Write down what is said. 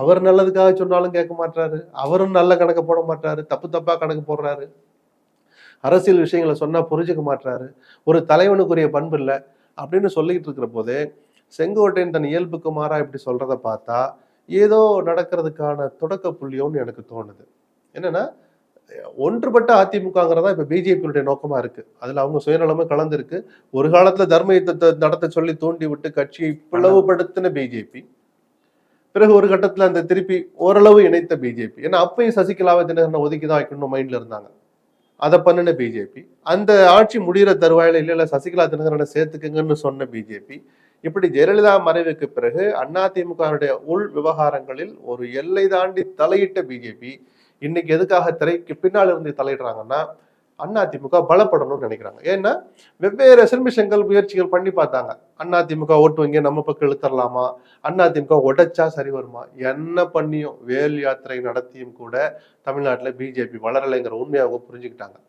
அவர் நல்லதுக்காக சொன்னாலும் கேட்க மாட்டாரு அவரும் நல்ல கணக்கு போட மாட்டாரு தப்பு தப்பா கணக்கு போடுறாரு. அரசியல் விஷயங்களை சொன்னா புரிஞ்சுக்க மாட்டாரு ஒரு தலைவனுக்குரிய பண்பு இல்லை அப்படின்னு சொல்லிட்டு இருக்கிற போதே செங்கோட்டையன் தன் இயல்புக்கு மாறா இப்படி சொல்றத பார்த்தா ஏதோ நடக்கிறதுக்கான தொடக்க புள்ளியோன்னு எனக்கு தோணுது. என்னன்னா ஒன்றுபட்ட அதிமுகங்கிறதா இப்ப பிஜேபியுடைய நோக்கமா இருக்கு. அதுல அவங்க சுயநலமே கலந்துருக்கு. ஒரு காலத்துல தர்ம யுத்தத்தை நடத்த சொல்லி தூண்டி விட்டு கட்சியை பிளவுபடுத்தின பிஜேபி. பிறகு ஒரு கட்டத்தில் அந்த திருப்பி ஓரளவு இணைத்த பிஜேபி ஏன்னா அப்பயும் சசிகலாவை தினகரனை ஒதுக்கி தான் வைக்கணும் மைண்டில் இருந்தாங்க. அதை பண்ணின பிஜேபி அந்த ஆட்சி முடிகிற தருவாயில இல்லை இல்லை சசிகலா தினகரனை சேர்த்துக்குங்கன்னு சொன்ன பிஜேபி இப்படி ஜெயலலிதா மறைவுக்கு பிறகு அதிமுகவுடைய உள் விவகாரங்களில் ஒரு எல்லை தாண்டி தலையிட்ட பிஜேபி இன்னைக்கு எதுக்காக திரைக்கு பின்னால் இருந்து தலையிடுறாங்கன்னா அதிமுக பலப்படணும்னு நினைக்கிறாங்க. ஏன்னா வெவ்வேறு சிறுமிஷங்கள் முயற்சிகள் பண்ணி பார்த்தாங்க. அதிமுக ஓட்டு வங்கி நம்ம பக்கம் இழுத்தரலாமா அதிமுக உடைச்சா சரி வருமா? என்ன பண்ணியும் வேல் யாத்திரை நடத்தியும் கூட தமிழ்நாட்டில் பிஜேபி வளரலைங்கிற உண்மையாக அவங்க புரிஞ்சுக்கிட்டாங்க.